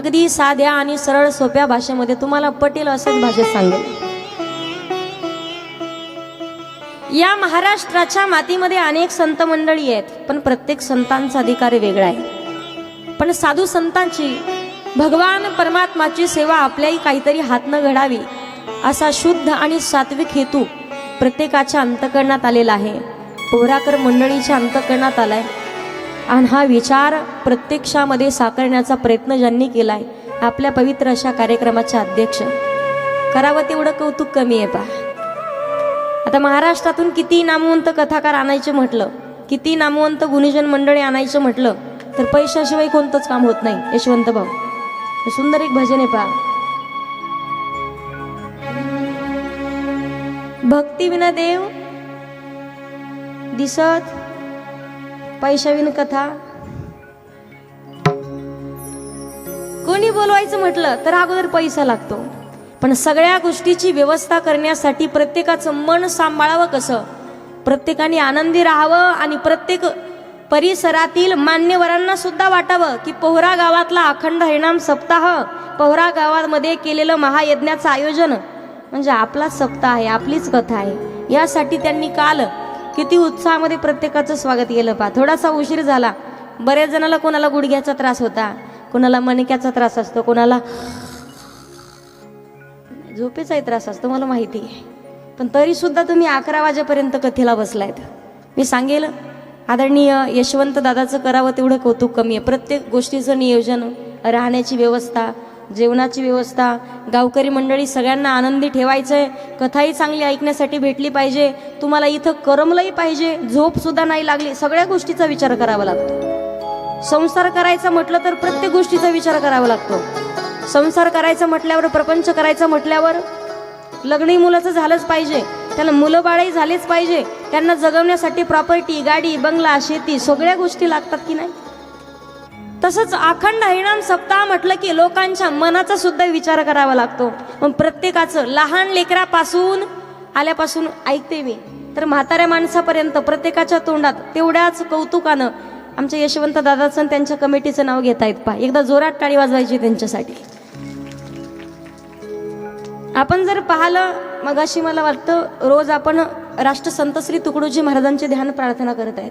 अगदी साध्या आणि सरळ सोप्या भाषेमध्ये तुम्हाला पटेल असंच भाषेत सांगेल या महाराष्ट्राच्या मातीमध्ये अनेक संत मंडळी आहेत पण प्रत्येक संतांचा अधिकार वेगळा आहे. पण साधू संतांची भगवान परमात्माची सेवा आपल्याही काहीतरी हातनं घडावी असा शुद्ध आणि सात्विक हेतू प्रत्येकाच्या अंतकरणात आलेला आहे. पोहराकर मंडळीच्या अंतकरणात आलाय. आणि हा विचार प्रत्यक्षामध्ये साकारण्याचा प्रयत्न ज्यांनी केलाय आपल्या पवित्र अशा कार्यक्रमाचे अध्यक्ष. करावं तेवढं कौतुक कमी आहे पा आता महाराष्ट्रातून किती नामवंत कथाकार आणायचे म्हटलं किती नामवंत गुणीजन मंडळी आणायचं म्हटलं तर पैशाशिवाय कोणतंच काम होत नाही यशवंत भाऊ. सुंदर एक भजन आहे पहा. भक्ती विना देव दिसत पैशाविन कथा. कोणी बोलवायचं म्हटलं तर अगोदर पैसा लागतो. पण सगळ्या गोष्टीची व्यवस्था करण्यासाठी प्रत्येकाचं मन सांभाळावं कसं? प्रत्येकाने आनंदी राहावं आणि प्रत्येक परिसरातील मान्यवरांना सुद्धा वाटावं की पोहरा गावातला अखंड हरिणाम सप्ताह पोहरा गावामध्ये केलेलं महायज्ञाचं आयोजन. म्हणजे आपलाच सप्ताह आहे आपलीच कथा आहे. यासाठी त्यांनी काल किती उत्साहामध्ये प्रत्येकाचं स्वागत केलं पा थोडासा उशीर झाला. बऱ्याच जणाला कोणाला गुडघ्याचा त्रास होता कोणाला मणक्याचा त्रास असतो कोणाला झोपेचाही त्रास असतो मला माहिती आहे. पण तरी सुद्धा तुम्ही अकरा वाजेपर्यंत कथेला बसलायत. मी सांगेल आदरणीय यशवंत दादाचं करावं तेवढं कौतुक कमी आहे. प्रत्येक गोष्टीचं नियोजन राहण्याची व्यवस्था जेवणाची व्यवस्था गावकरी मंडळी सगळ्यांना आनंदी ठेवायचं आहे कथाही चांगली ऐकण्यासाठी भेटली पाहिजे. तुम्हाला इथं करमलंही पाहिजे. झोपसुद्धा नाही लागली. सगळ्या गोष्टीचा विचार करावा लागतो. संसार करायचा म्हटलं तर प्रत्येक गोष्टीचा विचार करावा लागतो. संसार करायचा म्हटल्यावर प्रपंच करायचा म्हटल्यावर लग्नही मुलाचं झालंच पाहिजे. त्याला मुलं बाळही झालेच पाहिजे. त्यांना जगवण्यासाठी प्रॉपर्टी गाडी बंगला शेती सगळ्या गोष्टी लागतात की नाही? तसंच अखंड हरिणाम सप्ताह म्हटलं की लोकांच्या मनाचा सुद्धा विचार करावा लागतो. मग प्रत्येकाचं लहान लेकरापासून आल्यापासून ऐकते मी. तर म्हाताऱ्या माणसापर्यंत प्रत्येकाच्या तोंडात तेवढ्याच कौतुकानं आमच्या यशवंत दादाचं त्यांच्या कमिटीचं नाव घेता येत पा एकदा जोरात टाळी वाजवायची त्यांच्यासाठी. आपण जर पाहिलं मगाशी मला वाटतं रोज आपण राष्ट्रसंत श्री तुकडोजी महाराजांचे ध्यान प्रार्थना करत आहेत.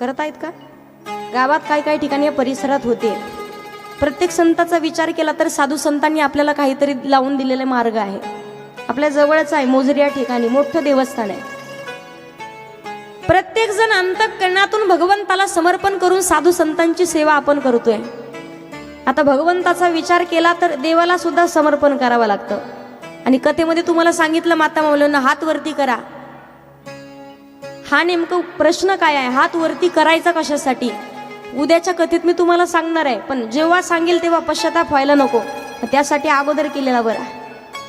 करत आहेत का? गावात काय काय ठिकाणी या परिसरात होते. प्रत्येक संताचा विचार केला तर साधू संतांनी आपल्याला काहीतरी लावून दिलेले मार्ग आहे. आपल्या जवळच आहे मोजरी या ठिकाणी मोठं देवस्थान आहे. प्रत्येक जण अंतकरणातून भगवंताला समर्पण करून साधू संतांची सेवा आपण करतोय. आता भगवंताचा विचार केला तर देवाला सुद्धा समर्पण करावं लागतं. आणि कथेमध्ये तुम्हाला सांगितलं माता मौलांना हात वरती करा. हा नेमकं प्रश्न काय आहे? हात वरती करायचा कशासाठी? उद्याच्या कथेत मी तुम्हाला सांगणार आहे पण जेव्हा सांगेल तेव्हा पश्चाताप व्हायला नको. त्यासाठी अगोदर केलेला बरा.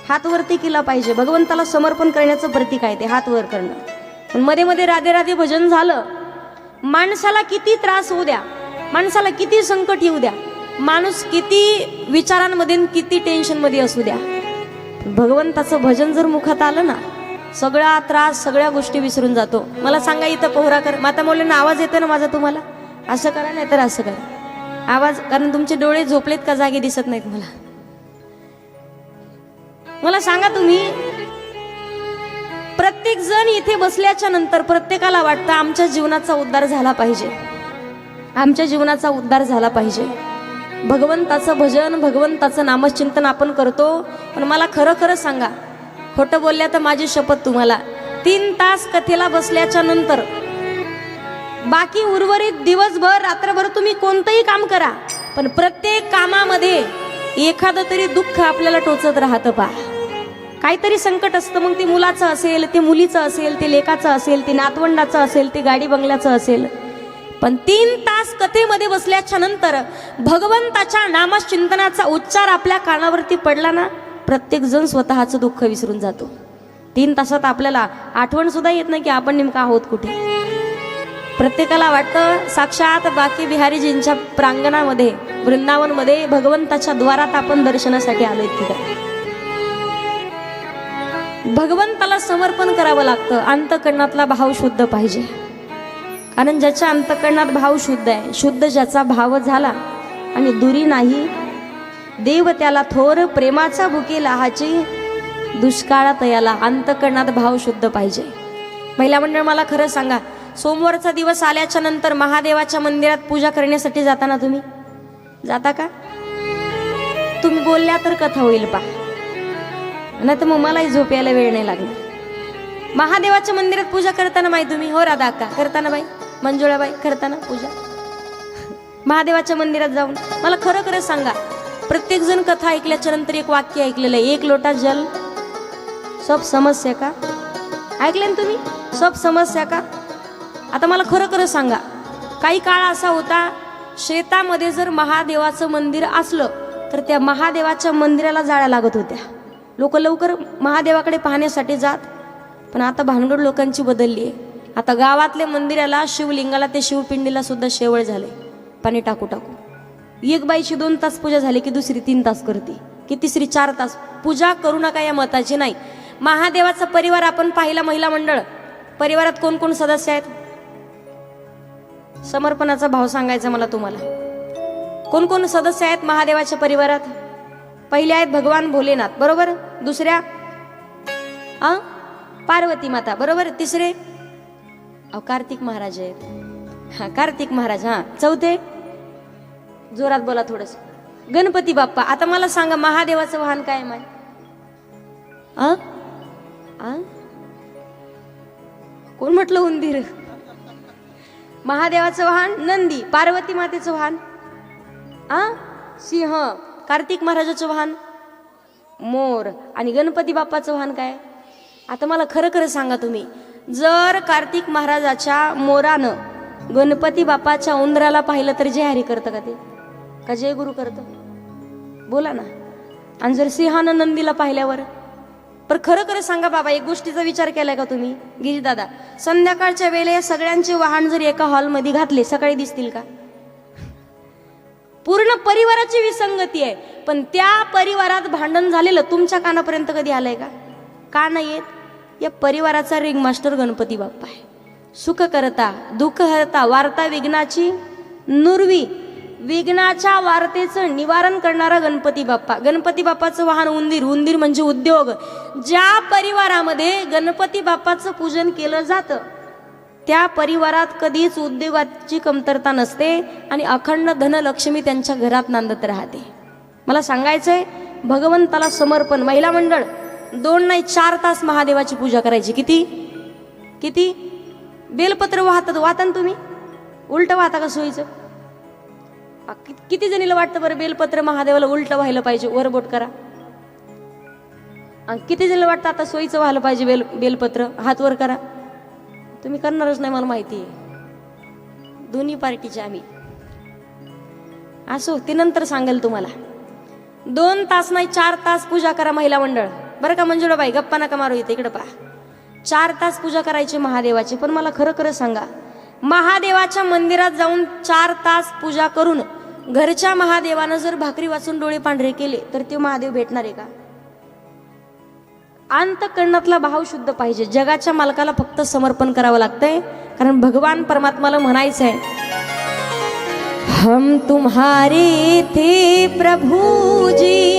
हात वरती केला पाहिजे. भगवंताला समर्पण करण्याचं प्रतीक आहे ते हात वर करणं. पण मध्ये मध्ये राधे राधे भजन झालं. माणसाला किती त्रास होऊ द्या. माणसाला किती संकट येऊ द्या. माणूस किती विचारांमध्ये किती टेन्शनमध्ये असू द्या. भगवंताचं भजन जर मुखात आलं ना सगळा त्रास सगळ्या गोष्टी विसरून जातो. मला सांगा इथं पोहरा कर माता मौल्यांना आवाज येतो ना माझा तुम्हाला? असं करा नाही तर असं करा. आवाज कारण तुमचे डोळे झोपलेत का जागे दिसत नाहीत मला? मला सांगा तुम्ही प्रत्येक जण इथे बसल्याच्या नंतर प्रत्येकाला वाटतं आमच्या जीवनाचा उद्धार झाला पाहिजे. आमच्या जीवनाचा उद्धार झाला पाहिजे. भगवंताचं भजन भगवंताचं नामचिंतन आपण करतो. पण मला खरं खरं सांगा खोटं बोलल्या तर माझी शपथ तुम्हाला. तीन तास कथेला बसल्याच्या नंतर बाकी उर्वरित दिवसभर रात्रभर तुम्ही कोणतंही काम करा पण प्रत्येक कामामध्ये एखादं तरी दुःख आपल्याला टोचत राहतं पा काहीतरी संकट असतं मग ते मुलाचं असेल ते मुलीचं असेल ते लेकाचं असेल ते नातवंडाचं असेल ते गाडी बंगल्याचं असेल. पण तीन तास कथेमध्ये बसल्याच्या नंतर भगवंताच्या नामचिंतनाचा उच्चार आपल्या कानावरती पडला ना प्रत्येकजण स्वतःचं दुःख विसरून जातो. तीन तासात आपल्याला आठवण सुद्धा येत नाही की आपण नेमका आहोत कुठे. प्रत्येकाला वाटतं साक्षात बाकी बिहारीजींच्या प्रांगणामध्ये वृंदावनमध्ये भगवंताच्या द्वारात आपण दर्शनासाठी आलोय तिथे. भगवंताला समर्पण करावं लागतं. अंतकरणातला भाव शुद्ध पाहिजे. कारण ज्याच्या अंतकरणात भाव शुद्ध आहे शुद्ध ज्याचा भाव झाला आणि दुरी नाही देव त्याला थोर प्रेमाचा भुकेला लहाची दुष्काळात याला अंतकरणात भाव शुद्ध पाहिजे. महिला मंडळ मला खरं सांगा सोमवारचा दिवस आल्याच्यानंतर महादेवाच्या मंदिरात पूजा करण्यासाठी जाता ना तुम्ही? जाता का? तुम्ही बोलल्या तर कथा होईल पा. नाही तर मग मलाही झोप यायला वेळ नाही लागणार. महादेवाच्या मंदिरात पूजा करताना माही तुम्ही? हो राधा अक्का करताना बाई. मंजुळाबाई करताना पूजा. महादेवाच्या मंदिरात जाऊन मला खरं खरं सांगा. प्रत्येक जण कथा ऐकल्याच्या नंतर एक वाक्य ऐकलेलं आहे. एक लोटा जल सब समस्या का? ऐकले ना तुम्ही? सब समस्या का? आता मला खरं खरं सांगा. काही काळ असा होता शेतामध्ये जर महादेवाचं मंदिर असलं तर त्या महादेवाच्या मंदिराला जाळ्या लागत होत्या. लोक लवकर महादेवाकडे पाहण्यासाठी जात पण आता भानगड लोकांची बदलली आहे. आता गावातल्या मंदिराला शिवलिंगाला ते शिवपिंडीला सुद्धा शेवळ झाले. पाणी टाकू टाकू. एक बाईची दोन तास पूजा झाली की दुसरी तीन तास करते की तिसरी चार तास. पूजा करू नका या मताची नाही. महादेवाचा परिवार आपण पाहिला महिला मंडळ. परिवारात कोण कोण सदस्य आहेत? समर्पणाचा भाव सांगायचा मला तुम्हाला. कोण कोण सदस्य आहेत महादेवाच्या परिवारात? पहिले आहेत भगवान भोलेनाथ बरोबर? दुसऱ्या? आ? पार्वती माता बरोबर? तिसरे? अहो कार्तिक महाराज आहेत. हा कार्तिक महाराज हा. चौथे? जोरात बोला थोडस. गणपती बाप्पा आता मला सांगा महादेवाचं वाहन काय माय? अ कोण म्हटलं उंदीर? महादेवाचं वाहन नंदी पार्वती मातेचं वाहन. आ? सिंह कार्तिक महाराजाचं वाहन. मोर आणि गणपती बाप्पाचं वाहन काय? आता मला खरं खरं सांगा तुम्ही. जर कार्तिक महाराजाच्या मोरानं गणपती बाप्पाच्या उंदराला पाहिलं तर जय हरी करतं का ते? का जय गुरु करतं? बोला ना. आणि जर सिंहानं नंदीला पाहिल्यावर? पण खरं खरं सांगा बाबा एक गोष्टीचा विचार केलाय का तुम्ही? गिरी दादा संध्याकाळच्या वेळे सगळ्यांचे वाहन जर एका हॉलमध्ये घातले सकाळी दिसतील का? पूर्ण परिवाराची विसंगती आहे पण त्या परिवारात भांडण झालेलं तुमच्या कानापर्यंत कधी आलंय का? का नाही येत? या परिवाराचा रिंग मास्टर गणपती बाप्पा आहे. सुख करता दुःख हरता वार्ता विघ्नाची नुरवी विघ्नाच्या वार्तेचं निवारण करणारा गणपती बाप्पा. गणपती बाप्पाचं वाहन उंदीर. उंदीर म्हणजे उद्योग. ज्या परिवारामध्ये गणपती बाप्पाचं पूजन केलं जातं त्या परिवारात कधीच उद्योगाची कमतरता नसते आणि अखंड धनलक्ष्मी त्यांच्या घरात नांदत राहते. मला सांगायचंय भगवंताला समर्पण महिला मंडळ दोन नाही चार तास महादेवाची पूजा करायची. किती? किती? बेलपत्र वाहतात. वाहता ना तुम्ही? उलट वाहता का सोयीचं? किती जणीला वाटतं बरं बेलपत्र महादेवाला उलट व्हायला पाहिजे वरबोट करा? आणि किती जणीला वाटतं आता सोयीचं व्हायला पाहिजे बेल बेलपत्र? हात वर करा. तुम्ही करणारच नाही मला माहिती आहे. दोन्ही पार्टीचे आम्ही. असो ते नंतर सांगेल तुम्हाला. दोन तास नाही चार तास पूजा करा महिला मंडळ. बरं का मंजुळाबाई गप्पा नका मारू इथे इकडे पहा. चार तास पूजा करायची महादेवाची पण मला खरं खरं सांगा. महादेवाच्या मंदिरात जाऊन चार तास पूजा करून घरच्या महादेवानं जर भाकरी वाचून डोळे पांढरे केले तर ते महादेव भेटणार आहे का? अंतकरणातला भाव शुद्ध पाहिजे. जगाच्या मालकाला फक्त समर्पण करावं लागतंय कारण भगवान परमात्माला म्हणायचं आहे हम तुम्हारे थे प्रभूजी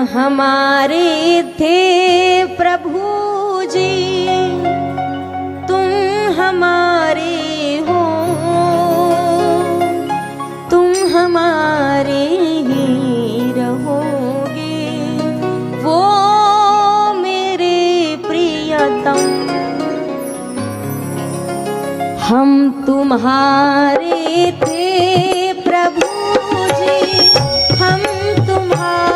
हमारे थे प्रभु जी। तुम हमारे हो। तुम हमारे ही रहोगे। वो मेरे प्रियतम। हम तुम्हारे थे प्रभु जी। हम तुम्हारे